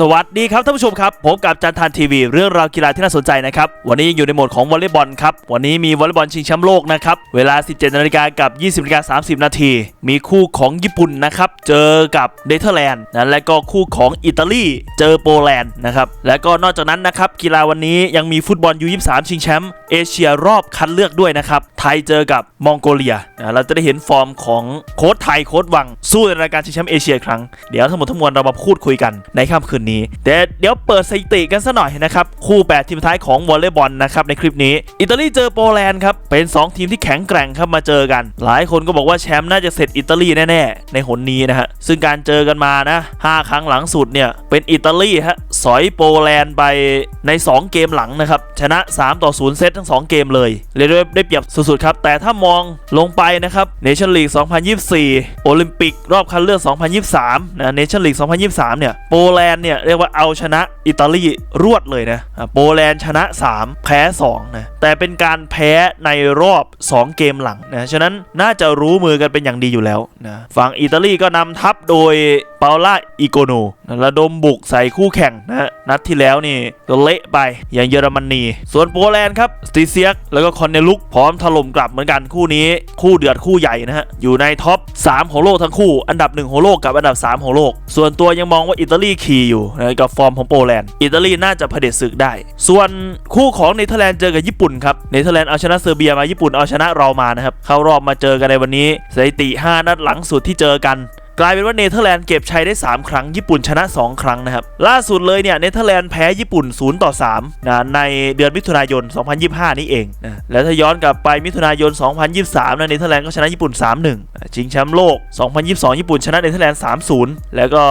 สวัสดีครับท่านผู้ชมครับผมกับจันทานทีวี เรื่องราวกีฬาที่น่าสนใจนะครับวันนี้อยู่ในโหมดของวอลเลย์บอลครับวันนี้มีวอลเลย์บอลชิงแชมป์โลกนะครับเวลา 17นาฬิกากับ 20นาฬิกา30 นาที มีคู่ของญี่ปุ่นนะครับเจอกับเนเธอร์แลนด์นะและก็คู่ของอิตาลีเจอโปแลนด์นะครับและก็นอกจากนั้นนะครับกีฬาวันนี้ยังมีฟุตบอลยู23ชิงแชมป์เอเชียรอบคัดเลือกด้วยนะครับไทยเจอกับมองโกเลียนะเราจะได้เห็นฟอร์มของโค้ชไทยโค้ชวังสู้ในรายการชิงแชมป์เอเชียครั้งเดี๋ยวทั้งหมดทั้งมวลเรามาพูดคุยกันในค่ำคืนนี้ แต่เดี๋ยวเปิดสถิติกันซะหน่อยนะครับ คู่ 8 ทีมท้ายของวอลเลย์บอลนะครับในคลิปนี้ อิตาลีเจอโปแลนด์ครับ เป็น 2 ทีมที่แข็งแกร่งครับมาเจอกัน หลายคนก็บอกว่าแชมป์น่าจะเสร็จอิตาลีแน่ ๆ ในหนนี้นะฮะซึ่งการเจอกันมานะ5ครั้งหลังสุดเนี่ยเป็นอิตาลีฮะ สอยโปแลนด์ไปใน 2 เกมหลังนะครับ ชนะ 3 ต่อ 0 เซตทั้ง 2 เกมเลยเรียกได้ได้เปรียบสุดๆครับ แต่ถ้ามองลงไปนะครับเนชั่นลีก 2024 โอลิมปิกรอบคัดเลือก 2023 นะเนชั่นลีก 2023 เนี่ย โปแลนด์เนี่ย เรียกว่าเอาชนะอิตาลีรวดเลยนะอะโปแลนด์ชนะ 3 แพ้ 2 นะ แต่เป็นการแพ้ในรอบ 2 เกมหลังนะ ฉะนั้นน่าจะรู้มือกันเป็นอย่างดีอยู่แล้วนะฝั่งอิตาลีก็นำทัพโดยเปาล่าอิโกโนระดมบุกใส่คู่แข่งนะนัดที่แล้วนี่ก็เละไปอย่างเยอรมนีส่วนโปแลนด์ครับสติเซียกแล้วก็คอนเนลุกพร้อมถล่มกลับเหมือนกันคู่นี้คู่เดือดคู่ใหญ่นะฮะอยู่ในท็อป 3 ของโลกทั้งคู่ อันดับ 1 ของโลกกับอันดับ 3 ของโลก ส่วนตัวยังมองว่าอิตาลีขี่อยู่นะกับฟอร์มของโปแลนด์อิตาลีน่าจะเผด็จศึกได้ ส่วนคู่ของเนเธอร์แลนด์เจอกับญี่ปุ่นครับเนเธอร์แลนด์เอาชนะเซอร์เบียมาญี่ปุ่นเอาชนะเรามานะครับเข้ารอบมาเจอกันในวันนี้สถิติ 5 นัดหลังสุดที่เจอกัน กลายเป็นว่าเนเธอร์แลนด์เก็บชัยได้ 3 ครั้ง ญี่ปุ่นชนะ 2 ครั้งนะครับ ล่าสุดเลยเนี่ยเนเธอร์แลนด์แพ้ญี่ปุ่น0ต่อ3นะในเดือนมิถุนายน 2025 นี่เองนะแล้วถ้าย้อนกลับไปมิถุนายน 2023นะเนเธอร์แลนด์ก็ชนะญี่ปุ่น 3-1นะชิงแชมป์โลก 2022 ญี่ปุ่นชนะเนเธอร์แลนด์ 3-0 แล้วก็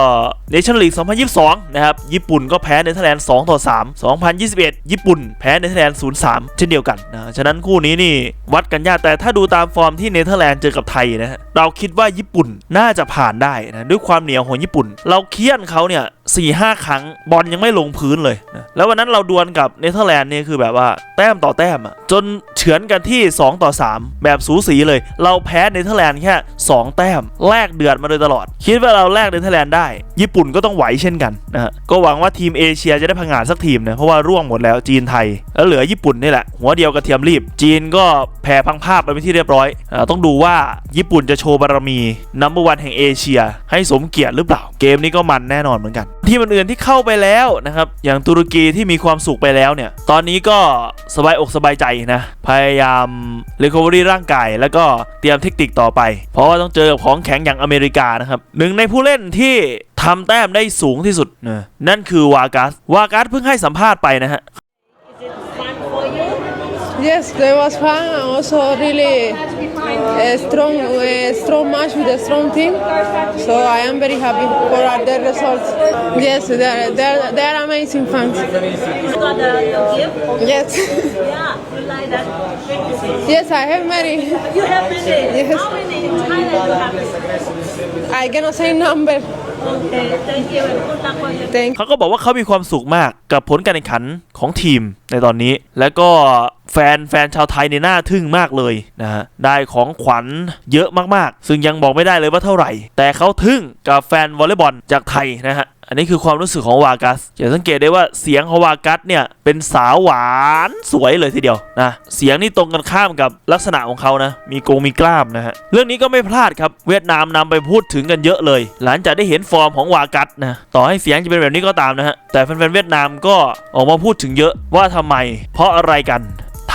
เนชั่นลีก 2022 นะครับญี่ปุ่นก็แพ้เนเธอร์แลนด์ 2 ต่อ 3 2021 ญี่ปุ่นแพ้เนเธอร์แลนด์ 0-3 เช่นเดียวกันนะฉะนั้นคู่นี้นี่วัดกันยากแต่ถ้าดูตามฟอร์มที่เนเธอร์แลนด์เจอกับไทยนะฮะเราคิดว่าญี่ปุ่นน่าจะผ่านได้นะด้วยความเหนียวของญี่ปุ่น เราเคี่ยนเขาเนี่ย สี่ห้าครั้งบอลยังไม่ลงพื้นเลยนะแล้ววันนั้นเราดวลกับเนเธอร์แลนด์เนี่ยคือแบบว่าแต้มต่อแต้มอะจนเฉือนกันที่ 2 ต่อ 3 แบบสูสีเลย เราแพ้เนเธอร์แลนด์แค่ 2 แต้มแลกเดือดมาโดยตลอด คิดว่าเราแลกเนเธอร์แลนด์ได้ ญี่ปุ่นก็ต้องไหวเช่นกันนะฮะก็หวังว่าทีมเอเชียจะได้พังงาดสักทีมนะเพราะว่าร่วงหมดแล้วจีนไทย แล้วเหลือญี่ปุ่นนี่แหละ หัวเดียวกระเทียมรีบ จีนก็แผ่พังภาพไปเป็นที่เรียบร้อยอต้องดูว่าญี่ปุ่นจะโชว์บารมีนัมเบอร์วันแห่งเอเชีย ให้สมเกียรติหรือเปล่าเกมนี้ก็มันแน่นอนเหมือนกัน ที่มันอื่นที่เข้าไปแล้วนะครับ อย่างตุรกีที่มีความสุขไปแล้วเนี่ย ตอนนี้ก็สบายอกสบายใจนะ พยายามรีคอวอรี่ร่างกาย แล้วก็เตรียมเทคนิคต่อไป เพราะว่าต้องเจอกับของแข็งอย่างอเมริกานะครับ หนึ่งในผู้เล่นที่ทำแต้มได้สูงที่สุดนะนั่นคือวากัสวากัสเพิ่งให้สัมภาษณ์ไปนะฮะ Yes, that was fun. and Also, really a strong, a strong match with a strong team. So I am very happy for the results. Yes, they are, they are, they are amazing fans. got the, the gift? Yes, Yeah, you like that? yes, I have many. You have many. Yes. How many in Thailand you have? I cannot say number. Okay, thank you and good luck for your Thank. เขาก็บอกว่าเขามีความสุขมากกับผลการแข่งขันของทีมในตอนนี้ แล้วก็ แฟนแฟนชาวไทยในหน้าทึ่งมากเลยนะฮะได้ของขวัญเยอะมากๆ ซึ่งยังบอกไม่ได้เลยว่าเท่าไหร่ แต่เขาทึ่งกับแฟนวอลเลย์บอลจากไทยนะฮะอันนี้คือความรู้สึกของวากัสอย่าสังเกตได้ว่าเสียงของวากัสเนี่ยเป็นสาวหวานสวยเลยทีเดียวนะเสียงนี่ตรงกันข้ามกับลักษณะของเขานะมีโกงมีกล้ามนะฮะเรื่องนี้ก็ไม่พลาดครับเวียดนามนำไปพูดถึงกันเยอะเลย หลังจากได้เห็นฟอร์มของวากัสนะต่อให้เสียงจะเป็นแบบนี้ก็ตามนะฮะแต่แฟนๆเวียดนามก็ออกมาพูดถึงเยอะว่าทำไม เพราะอะไรกัน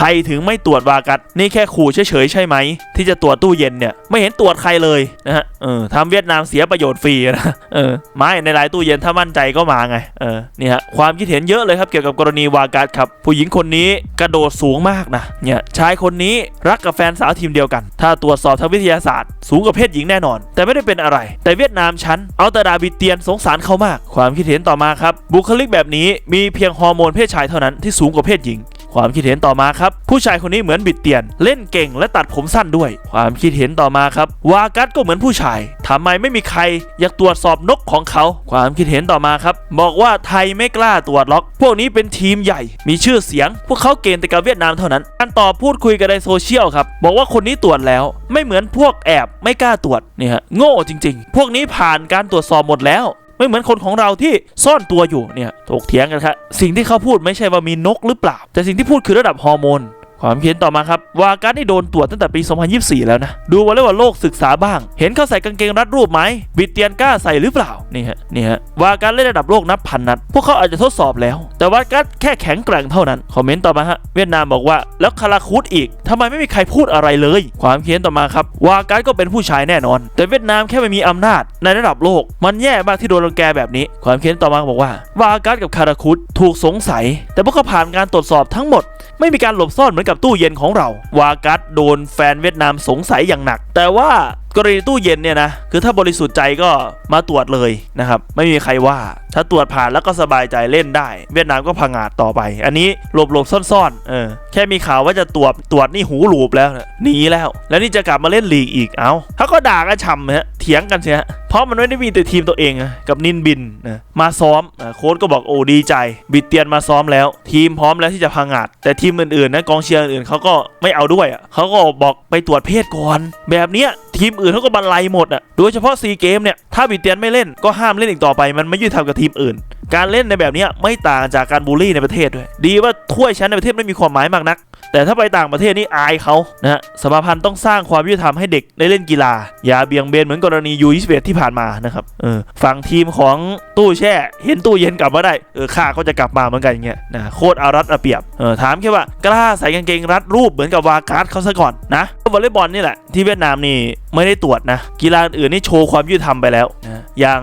ไทยถึงไม่ตรวจวากัสนี่แค่ขู่เฉยๆใช่ไหม ที่จะตรวจตู้เย็นเนี่ยไม่เห็นตรวจใครเลยนะฮะเออทำเวียดนามเสียประโยชน์ฟรีนะเออไม่ในหลายตู้เย็นถ้ามั่นใจก็มาไงเออนี่ฮะความคิดเห็นเยอะเลยครับเกี่ยวกับกรณีวากัสครับ ผู้หญิงคนนี้กระโดดสูงมากนะเนี่ยชายคนนี้รักกับแฟนสาวทีมเดียวกัน ถ้าตรวจสอบทางวิทยาศาสตร์ สูงกว่าเพศหญิงแน่นอน แต่ไม่ได้เป็นอะไร แต่เวียดนามฉันเอาแต่ดาบิเตียนสงสารเขามาก ความคิดเห็นต่อมาครับบุคลิกแบบนี้มีเพียงฮอร์โมนเพศชายเท่านั้นที่สูงกว่าเพศหญิง ความคิดเห็นต่อมาครับ ผู้ชายคนนี้เหมือนบิดเตียน เล่นเก่งและตัดผมสั้นด้วย ความคิดเห็นต่อมาครับ วากัสก็เหมือนผู้ชายทำไมไม่มีใคร อยากตรวจสอบนกของเขา ความคิดเห็นต่อมาครับ บอกว่าไทยไม่กล้าตรวจล็อก พวกนี้เป็นทีมใหญ่ มีชื่อเสียง พวกเขาเกณฑ์แต่กับเวียดนามเท่านั้นการตอบพูดคุยกันในโซเชียลครับ บอกว่าคนนี้ตรวจแล้ว ไม่เหมือนพวกแอบไม่กล้าตรวจเนี่ยโง่จริง ๆ พวกนี้ผ่านการตรวจสอบหมดแล้ว ไม่เหมือนคนของเราที่ซ่อนตัวอยู่เนี่ยถกเถียงกันครับสิ่งที่เขาพูดไม่ใช่ว่ามีนกหรือเปล่า แต่สิ่งที่พูดคือระดับฮอร์โมน ความเขียนต่อมาครับวาการ์ดนี่โดนตรวจตั้งแต่ปี 2024 แล้วนะ ดูวอลเลย์บอลโลกศึกษาบ้าง เห็นเขาใส่กางเกงรัดรูปไหมบิดเตียนกล้าใส่หรือเปล่านี่ฮะนี่ฮะวาการ์ดเล่นระดับโลกนับพันนัด พวกเขาอาจจะทดสอบแล้ว แต่วาการ์ดแค่แข็งแกร่งเท่านั้น คอมเมนต์ต่อมาฮะเวียดนามบอกว่าแล้วคาราคูดอีกทำไมไม่มีใครพูดอะไรเลย ความเขียนต่อมาครับวาการ์ดก็เป็นผู้ชายแน่นอน แต่เวียดนามแค่ไม่มีอำนาจในระดับโลก มันแย่มากที่โดนรังแกแบบนี้ ความเขียนต่อมาบอกว่าวาการ์ดกับคาราคูดถูกสงสัย แต่พวกเขาผ่านการตรวจสอบทั้งหมด ไม่มีการหลบซ่อนเหมือนกับกับตู้เย็นของเรา วากัสโดนแฟนเวียดนามสงสัยอย่างหนัก แต่ว่า กรณีตู้เย็นเนี่ยนะคือถ้าบริสุทธิ์ใจก็มาตรวจเลยนะครับ ไม่มีใครว่า ถ้าตรวจผ่านแล้วก็สบายใจเล่นได้ เวียดนามก็พังอาจต่อไป อันนี้หลบหลบๆซ่อนๆเออแค่มีข่าวว่าจะตรวจตรวจนี่หูหลูบแล้วหนีแล้ว แล้วนี่จะกลับมาเล่นลีกอีกเอาเขาก็ด่ากันช่ำฮะเถียงกันเสียเพราะมันไม่ได้มีแต่ทีมตัวเองอะกับนินบินนะมาซ้อมโค้ชก็บอกโอ้ดีใจ บิดเตียนมาซ้อมแล้ว ทีมพร้อมแล้วที่จะพังอาจแต่ทีมอื่นๆนะกองเชียร์อื่นๆเขาก็ไม่เอาด้วยเขาก็บอกไปตรวจเพศก่อนแบบเนี้ยทีมอื่นเขาก็บันไลหมดอะโดยเฉพาะซีเกมเนี่ยถ้าบิเตียนไม่เล่นก็ห้ามเล่นอีกต่อไปมันไม่ยุติธรรมกับทีมอื่น การเล่นในแบบนี้ไม่ต่างจากการบูลลี่ในประเทศด้วย ดีว่าถ้วยแชมป์ในประเทศไม่มีความหมายมากนัก แต่ถ้าไปต่างประเทศนี่อายเขานะฮะสมาพันธ์ต้องสร้างความยุติธรรมให้เด็กได้เล่นกีฬา อย่าเบี่ยงเบนเหมือนกรณียู21ที่ผ่านมานะครับเออฝั่งทีมของตู้แช่ เห็นตู้เย็นกลับมาได้เออข้าก็จะกลับมาเหมือนกันอย่างเงี้ยนะโคตรอารัดอาเปรียบเออถามแค่ว่ากล้าใส่กางเกงรัดรูปเหมือนกับวาการ์ดเขาซะก่อนนะวอลเลย์บอลนี่แหละที่เวียดนามนี่ไม่ได้ตรวจนะกีฬาอื่นนี่โชว์ความยุติธรรมไปแล้วนะอย่าง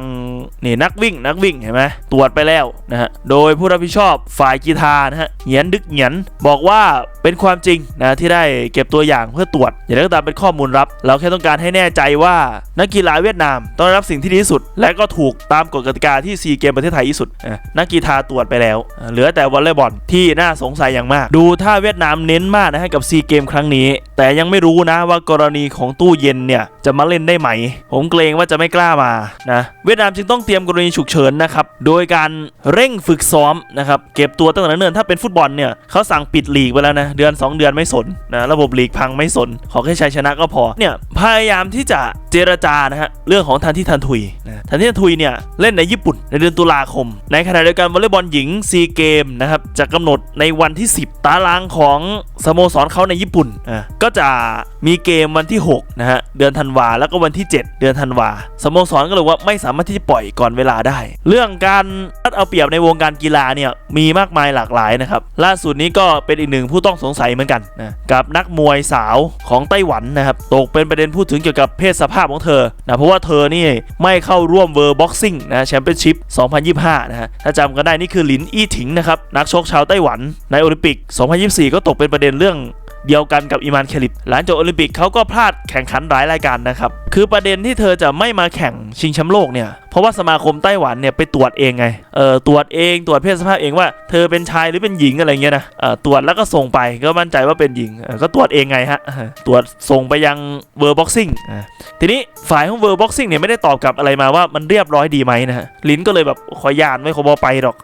นี่นักวิ่งนักวิ่งเห็นไหมตรวจไปแล้วนะฮะโดยผู้รับผิดชอบฝ่ายกีฬานะฮะเหยียนดึกเหยียนบอกว่าเป็นความจริงนะที่ได้เก็บตัวอย่างเพื่อตรวจอย่างไรก็ตามเป็นข้อมูลลับ เราแค่ต้องการให้แน่ใจว่านักกีฬาเวียดนามต้องได้รับสิ่งที่ดีที่สุด และก็ถูกตามกฎกติกาที่ซีเกมประเทศไทยที่สุดอะนักกีฬาตรวจไปแล้วอะเหลือแต่วอลเลย์บอลที่น่าสงสัยอย่างมาก ดูถ้าเวียดนามเน้นมากนะให้กับซีเกมครั้งนี้ แต่ยังไม่รู้นะว่ากรณีของตู้เย็นเนี่ยจะมาเล่นได้ไหม ผมเกรงว่าจะไม่กล้ามานะเวียดนามจึงต้องเตรียมกรณีฉุกเฉินนะครับโดยการเร่งฝึกซ้อมนะครับเก็บตัวตั้งแต่เนิ่นๆถ้าเป็นฟุตบอลเนี่ยเขาสั่งปิดลีกไปแล้วนะเดือน 2 เดือนไม่สนนะระบบลีกพังไม่สน ขอแค่ชัยชนะก็พอเนี่ยพยายามที่จะเจรจานะฮะเรื่องของทันที่ทันทุยนะทันที่ทันทุยเนี่ยเล่นในญี่ปุ่นในเดือนตุลาคม ในขณะเดียวกันวอลเลย์บอลหญิงซีเกมนะครับจะกำหนดในวันที่ 10 ตารางของสโมสรเขาในญี่ปุ่นอะก็จะมีเกมวันที่6นะฮะเดือนธันวาแล้วก็วันที่ 7 เดือนธันวาสโมสรก็เลยว่าไม่สามารถที่จะปล่อยก่อนเวลาได้ เรื่องการรัดเอาเปรียบในวงการกีฬาเนี่ยมีมากมายหลากหลายนะครับล่าสุดนี้ก็เป็นอีกหนึ่งผู้ต้องสงสัยเหมือนกันนะกับนักมวยสาวของไต้หวันนะครับตกเป็นประเด็นพูดถึงเกี่ยวกับเพศสภาพของเธอนะเพราะว่าเธอนี่ไม่เข้าร่วมเวอร์บ็อกซิ่งนะแชมเปี้ยนชิพ 2025 นะฮะถ้าจำกันได้นี่คือหลินอี้ถิงนะครับนักชกชาวไต้หวันในโอลิมปิก 2024 ก็ตกเป็นประเด็นเรื่อง เดียวกันกับอิมานเคลิป หลังจากโอลิมปิกเขาก็พลาดแข่งขันหลายรายการนะครับ คือประเด็นที่เธอจะไม่มาแข่งชิงแชมป์โลกเนี่ย ราะว่าสมาคมไต้หวันเนี่ยไปตรวจเองไงเออตรวจเองตรวจเพศสภาพเองว่าเธอเป็นชายหรือเป็นหญิงอะไรเงี้ยนะเออตรวจแล้วก็ส่งไปก็มั่นใจว่าเป็นหญิงเออก็ตรวจเองไงฮะตรวจส่งไปยังเวอร์บ็อกซิ่งทีนี้ฝ่ายของเวอร์บ็อกซิ่งเนี่ยไม่ได้ตอบกลับอะไรมาว่ามันเรียบร้อยดีไหมนะฮะลินก็เลยแบบขอยานไม่ขอบอไปหรอก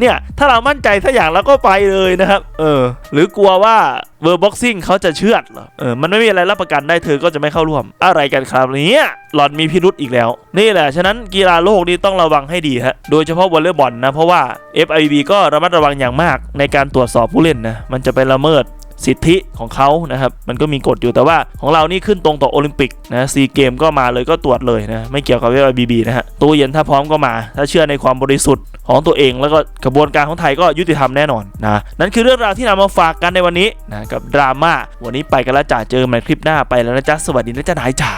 เนี่ยถ้าเรามั่นใจสักอย่างเราก็ไปเลยนะครับเออหรือกลัวว่าเวอร์บ็อกซิ่งเขาจะเชื่อดเหรอเออมันไม่มีอะไรรับประกันได้เธอก็จะไม่เข้าร่วม อะไรกันครับเนี่ยหลอนมีพิรุษอีกแล้ว นี่แหละฉะนั้นกีฬาาโลกนี้ต้องระวังให้ดีฮะ โดยเฉพาะวอลเลย์บอลนะ เพราะว่า FIB ก็ระมัดระวังอย่างมากในการตรวจสอบผู้เล่นนะ มันจะไปละเมิดสิทธิของเขานะครับ มันก็มีกฎอยู่แต่ว่าของเรานี่ขึ้นตรงต่อโอลิมปิกนะซีเกมก็มาเลยก็ตรวจเลยนะ ไม่เกี่ยวกับ FIBB นะฮะ ตู้เย็นถ้าพร้อมก็มา ถ้าเชื่อในความบริสุทธิ์ของตัวเองแล้วก็กระบวนการของไทยก็ยุติธรรมแน่นอนนะ นั่นคือเรื่องราวที่นำมาฝากกันในวันนี้นะกับดราม่าวันนี้ไปกันแล้วจ้าเจอกันใหม่คลิปหน้าไปแล้วนะจ๊ะสวัสดีนะจ๊ะนายจ๋า